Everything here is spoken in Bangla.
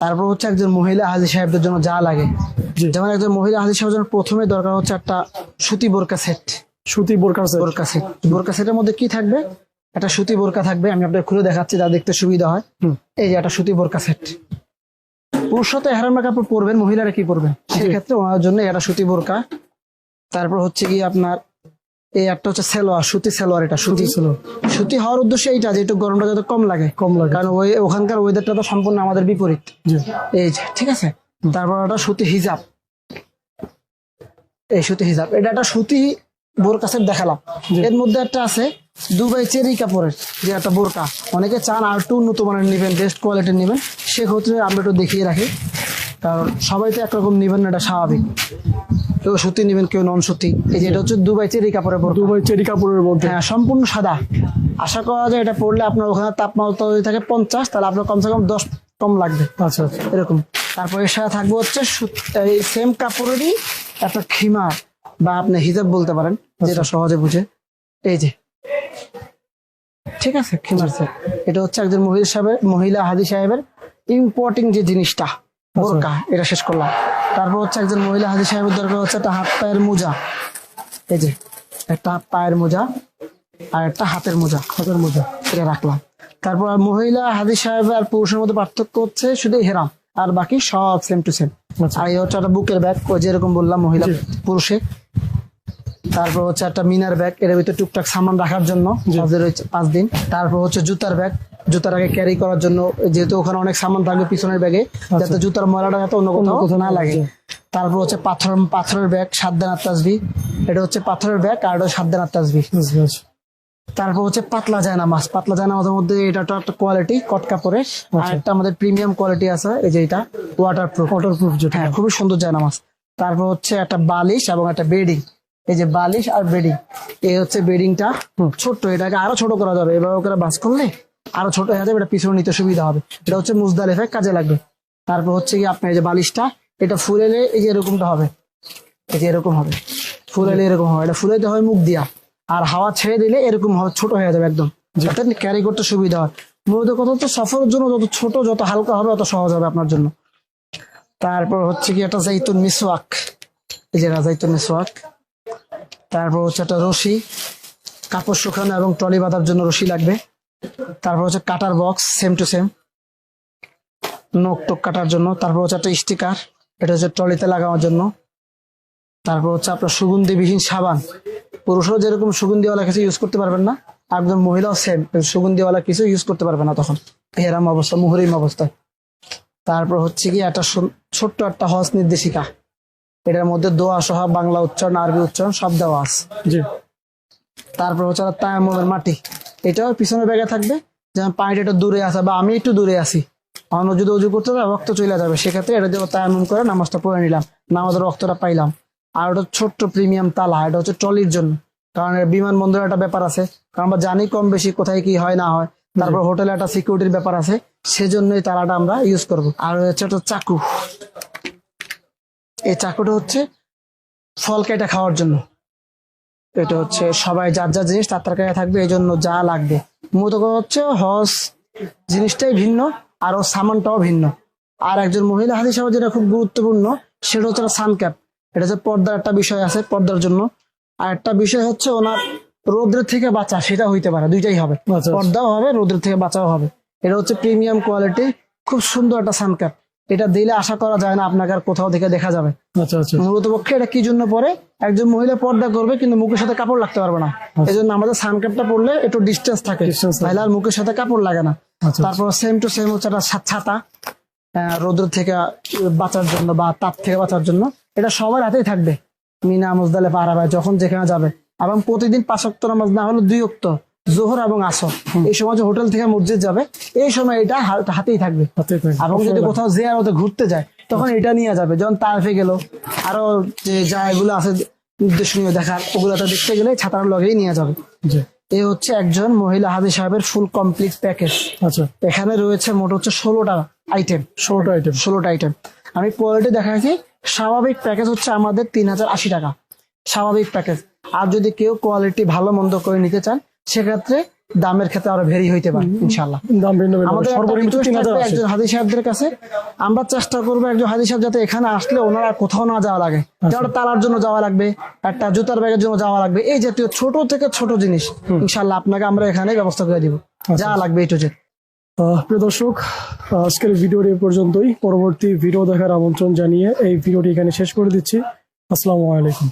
তারপর হচ্ছে একজন মহিলা হাজি সাহেবদের জন্য যা লাগে। যেমন একজন মহিলা হাজি সাহেবের জন্য প্রথমে দরকার হচ্ছে একটা সুতি বোরকা সেট। সুতি বোরকার set। বোরকা সেট। বোরকা সেটের মধ্যে কি থাকবে? একটা সুতি বোরকা থাকবে আমি আপনাকে খুলে দেখাচ্ছি যা দেখতে সুবিধা হয়। এই যে একটা সুতি বোরকা সেট। পুরুষরা তো এহারামের কাপড় পরবেন মহিলারা কি পরবেন? সেক্ষেত্রে ওনার জন্য একটা সুতি বোরকা। তারপর হচ্ছে কি আপনার এই একটা হচ্ছে সেলোয়ার সুতি সেলোয়ার এটা সুতি সুতি? হওয়ার উদ্দেশ্য এইটা যে একটু গরমটা যাতে কম লাগে। কম লাগে। কারণ ওই ওখানকার ওয়েদারটা তো সম্পূর্ণ আমাদের বিপরীত। এই যে ঠিক আছে? তারপর একটা সুতি হিজাব। এই সুতি হিজাব। এটা একটা সুতি বোরকা সেট দেখালাম। এর মধ্যে একটা আছে দুবাই চেরি কাপড়ের যে একটা বোরকা। অনেকে চান আর একটু উন্নত মানের নেবেন বেস্ট কোয়ালিটির নেবেন। সেক্ষেত্রে আমরা একটু দেখিয়ে রাখি। কারণ সবাই তো একরকম নেবেন না এটা স্বাভাবিক। কেউ সুতি নেবেন কেউ নন সুতি এই যে এটা হচ্ছে দুবাই চেরি কাপড়ের দুবাই চেরি কাপড়ের মধ্যে। হ্যাঁ সম্পূর্ণ সাদা। আশা করা যায় এটা পড়লে আপনার ওখানে তাপমাত্রা যদি থাকে পঞ্চাশ তাহলে আপনার কমসে কম দশ কম লাগবে। আচ্ছা আচ্ছা। এরকম। তারপর এর সাথে থাকবে হচ্ছে এই সেম কাপড়েরই একটা খিমার বা আপনি হিজাব বলতে পারেন যেটা সহজে বুঝে। এই যে। ঠিক আছে খিমার সেট এটা হচ্ছে একজন মহিলা সাহেবের মহিলা হাজি সাহেবের ইম্পর্টিং যে জিনিসটা বোরকা এটা শেষ করলাম। তারপর হচ্ছে একজন মহিলা হাজি সাহেবের দরকার হচ্ছে একটা হাত পায়ের মোজা। এই যে একটা হাত পায়ের মোজা আর একটা হাতের মোজা হাতের মোজা এটা রাখলাম। তারপর মহিলা হাজি সাহেব আর পুরুষের মধ্যে পার্থক্য হচ্ছে শুধু হেরাম আর বাকি সব সেম টু সেম। আর এই হচ্ছে একটা বুকের ব্যাগ ওই যেরকম বললাম মহিলা। পুরুষে। তারপর হচ্ছে একটা মিনার ব্যাগ এর ভিতরে টুকটাক সামান রাখার জন্য। হজের পাঁচ দিন। তারপর হচ্ছে জুতার ব্যাগ জুতার আগে ক্যারি করার জন্য যেহেতু ওখানে অনেক সামান থাকবে পিছনের ব্যাগে যাতে জুতার ময়লাটা যাতে অন্য কোথাও কোথাও না লাগে। তারপর হচ্ছে পাথর পাথরের ব্যাগ সাত দানার তাসবি এটা হচ্ছে পাথরের ব্যাগ আর এটা বুঝতে পারছি। তারপর হচ্ছে পাতলা জায়না মাছ। পাতলা জায়না মাছের মধ্যে এটা একটা কোয়ালিটি কট কাপড়ের আর একটা আমাদের প্রিমিয়াম কোয়ালিটি আছে এই যে এটা ওয়াটার প্রুফ ওয়াটারপ্রুফ যেটা হ্যাঁ খুবই সুন্দর জায়না মাছ। তারপর হচ্ছে একটা বালিশ এবং একটা বেডিং এই যে বালিশ আর বেডিং এই হচ্ছে বেডিংটা ছোট্ট এটাকে আরও ছোট করা যাবে। এভাবে করে বাস করলে আরও ছোট হয়ে যাবে এটা পিছনে নিতে সুবিধা হবে। এটা হচ্ছে মুজদালিফে কাজে লাগবে। তারপর হচ্ছে কি আপনার এই যে বালিশটা এটা ফুলেলে এই যে এরকমটা হবে। এই যে এরকম হবে। ফুলেলে এরকম হবে। এটা ফুলাইতে হয় মুখ দিয়া। আর হাওয়া ছেড়ে দিলে এরকম হবে ছোট হয়ে যাবে একদম। যেটা ক্যারি করতে সুবিধা হয়। মূলত কথা হচ্ছে সফরের জন্য যত ছোট যত হালকা হবে তত সহজ হবে আপনার জন্য। তারপর হচ্ছে কি একটা জাইতুন মিসওয়াক। এই যে জাইতুন মিসওয়াক। তারপর হচ্ছে একটা রশি। কাপড় শুকানো এবং ট্রলি বাঁধার জন্য রশি লাগবে। তারপর হচ্ছে cutter box same to same নখ টোক কাটার জন্য। তারপর হচ্ছে একটা স্টিকার এটা হচ্ছে ট্রলিতে লাগানোর জন্য। তারপর হচ্ছে আপনার সুগন্ধিবিহীন সাবান। পুরুষও যেরকম সুগন্ধিওয়ালা কিছু ইউজ করতে পারবেন না একজন মহিলাও সেম সুগন্ধিওয়ালা কিছু ইউজ করতে পারবে না তখন। এরাম অবস্থা মুহুরিম অবস্থায় তারপর হচ্ছে কি একটা ছোট্ট একটা হজ নির্দেশিকা। এটার মধ্যে দোয়া সহ বাংলা উচ্চারণ আরবি উচ্চারণ সব দেওয়া আছে। জি। তারপর হচ্ছে তায়াম্মুমের মাটি। এটাও পিছনের ব্যাগে থাকবে। যেমন পানিটা একটু দূরে আছে বা আমি একটু দূরে আছি। অন্য যদি উজু করতে হবে, রক্ত চলে যাবে। সেক্ষেত্রে এটা দিয়ে তায়াম্মুম করে নামাজটা পড়ে নিলাম। নামাজের রক্তটা পাইলাম। আর ওটা ছোট্ট প্রিমিয়াম তালা, এটা হচ্ছে ট্রলির জন্য। কারণ বিমানবন্দরের একটা ব্যাপার আছে। কারণ আমরা জানি কম বেশি কোথায় কি হয় না হয়। তারপর হোটেলে একটা সিকিউরিটির ব্যাপার আছে। সেজন্যই তালাটা আমরা ইউজ করব। আর হচ্ছে একটা চাকু। এই চাকুটা হচ্ছে ফল কেটে খাওয়ার জন্য। এটা হচ্ছে সবাই যার যা জিনিস তার তার কাছে থাকবে এই জন্য যা লাগবে। মূলত হচ্ছে হজ জিনিসটাই ভিন্ন আর ওর সামানটাও ভিন্ন। আর একজন মহিলা হাজি সাহেব যেটা খুব গুরুত্বপূর্ণ সেটা হচ্ছে সান ক্যাপ এটা হচ্ছে পর্দার একটা বিষয় আছে পর্দার জন্য। আর একটা বিষয় হচ্ছে ওনার রোদ্রের থেকে বাঁচা সেটা হইতে পারে দুইটাই হবে। আচ্ছা। পর্দাও হবে রোদ্রের থেকে বাঁচাও হবে। এটা হচ্ছে প্রিমিয়াম কোয়ালিটি খুব সুন্দর একটা সান ক্যাপ এটা দিলে আশা করা যায় না আপনাকে আর কোথাও থেকে দেখা যাবে। আচ্ছা আচ্ছা। মূলত পক্ষে এটা কি জন্য পরে? একজন মহিলা পর্দা করবে কিন্তু মুখের সাথে কাপড় লাগতে পারবে না। এই জন্য আমাদের সানক্যাপটা পরলে একটু ডিস্টেন্স থাকে। তাহলে আর মুখের সাথে কাপড় লাগে না। আচ্ছা তারপর সেম টু সেম হচ্ছে একটা ছাতা রোদ্র থেকে বাঁচার জন্য বা তাপ থেকে বাঁচার জন্য। এটা সবার হাতেই থাকবে। মিনা মুজদালে পাহারাবাই যখন যেখানে যাবে। এবং প্রতিদিন পাঁচ অক্ত নামাজ না হলে দুই অক্ত। জোহর এবং আসর। এই সময় যে হোটেল থেকে মসজিদ যাবে এই সময় এটা হাতেই থাকবে। এবং যদি কোথাও জিয়ারতে ঘুরতে যায় তখন এটা নিয়ে যাবে। যখন তারফে গেল আরও যে জায়গাগুলো আছে নির্দেশনীয় দেখার ওগুলোতে দেখতে গেলে ছাতার লগেই নিয়ে যাবে। এই হচ্ছে একজন মহিলা হাজি সাহেবের ফুল কমপ্লিট প্যাকেজ আচ্ছা। এখানে রয়েছে মোট হচ্ছে ষোলোটা আইটেম ষোলোটা আইটেম ষোলোটা আইটেম আমি কোয়ালিটি দেখাচ্ছি স্বাভাবিক প্যাকেজ হচ্ছে আমাদের তিন হাজার আশি টাকা। স্বাভাবিক প্যাকেজ আর যদি কেউ কোয়ালিটি ভালো মন্দ করে নিতে চান সেক্ষেত্রে দামের ক্ষেত্রে আরও ভেরি হইতে পারে ইনশাল্লাহ দাম ভিন্ন ভিন্ন। আমাদের সর্বনিম্ন তিন হাজার একজন হাজি সাহেবদের কাছে। আমরা চেষ্টা করব একজন হাজি সাহেব যাতে এখানে আসলে ওনারা কোথাও না যাওয়া লাগে। আচ্ছা। যেমন তালার জন্য যাওয়া লাগবে একটা জুতার ব্যাগের জন্য যাওয়া লাগবে। এই জাতীয় ছোট থেকে ছোট জিনিস ইনশাল্লাহ আপনাকে আমরা এখানে ব্যবস্থা করে দিব। আচ্ছা। যা লাগবে এই টু জেড। আহ, প্রিয় দর্শক আজকের ভিডিওটি এ পর্যন্তই। পরবর্তী ভিডিও দেখার আমন্ত্রণ জানিয়ে এই ভিডিওটি এখানে শেষ করে দিচ্ছি। আসসালামু আলাইকুম।